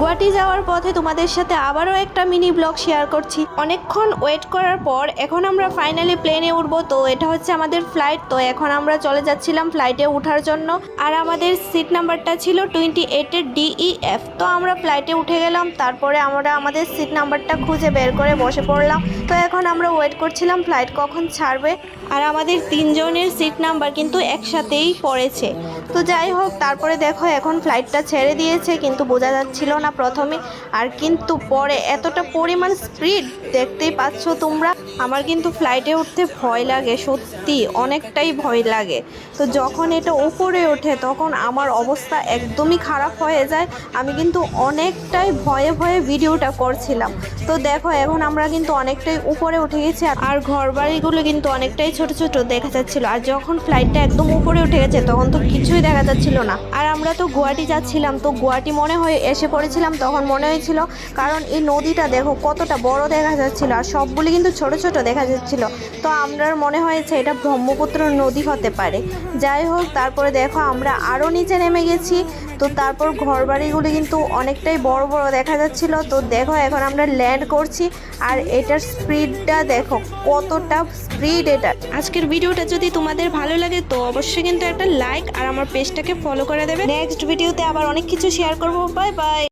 গুয়াহাটি যাওয়ার পথে তোমাদের সাথে আবারও একটা মিনি ব্লগ শেয়ার করছি। অনেকক্ষণ ওয়েট করার পর এখন আমরা ফাইনালি প্লেনে উঠবো, তো এটা হচ্ছে আমাদের ফ্লাইট তো এখন আমরা চলে যাচ্ছিলাম ফ্লাইটে ওঠার জন্য। আর আমাদের সিট নাম্বারটা ছিল টোয়েন্টি এইটের ডিইএফ তো আমরা ফ্লাইটে উঠে গেলাম, তারপরে আমরা আমাদের সিট নাম্বারটা খুঁজে বের করে বসে পড়লাম। তো এখন আমরা ওয়েট করছিলাম ফ্লাইট কখন ছাড়বে। আর আমাদের তিনজনের সিট নাম্বার কিন্তু একসাথেই পড়েছে। তো যাই হোক, তারপরে দেখো এখন ফ্লাইটটা ছেড়ে দিয়েছে, কিন্তু বোঝা যাচ্ছিল না প্রথমে। আর কিন্তু পরে এতটা পরিমাণ স্পিড দেখতেই পাচ্ছ তোমরা, আমার কিন্তু ফ্লাইটে উঠতে ভয় লাগে, সত্যি অনেকটাই ভয় লাগে। তো যখন এটা উপরে ওঠে, তখন আমার অবস্থা একদমই খারাপ হয়ে যায়। আমি কিন্তু অনেকটাই ভয়ে ভয়ে ভিডিওটা করছিলাম। তো দেখো এখন আমরা কিন্তু অনেকটাই উপরে উঠে গেছি, আর- ঘর বাড়িগুলো কিন্তু অনেকটাই ছোট ছোট দেখা যাচ্ছিল। আর যখন ফ্লাইটটা একদম উপরে উঠে গেছে, তখন তো কিছুই দেখা যাচ্ছিল না। আর আমরা তো গুয়াহাটি যাচ্ছিলাম, তো গুয়াহাটি মনে হয়ে এসে পড়েছিলাম, তখন মনে হয়েছিল, কারণ এই নদীটা দেখো কতটা বড় দেখা যাচ্ছিল, আর সবগুলি কিন্তু ছোট ছোট দেখা যাচ্ছিল। তো আমরার মনে হয়েছে এটা ব্রহ্মপুত্র নদী হতে পারে। যাই হোক, তারপরে দেখো আমরা আরও নিচে নেমে গেছি। তো তারপর ঘর বাড়িগুলি কিন্তু অনেকটাই বড় বড় দেখা যাচ্ছিল। তো দেখো এখন আমরা ল্যান্ড করছি, আর এটার স্পিডটা দেখো কতটা স্পিড এটা। আজকের ভিডিওটা যদি তোমাদের ভালো লাগে, তো অবশ্যই কিন্তু একটা লাইক আর আমার পেজটাকে ফলো করে দেবে। নেক্সট ভিডিওতে আবার অনেক কিছু শেয়ার করব। Bye bye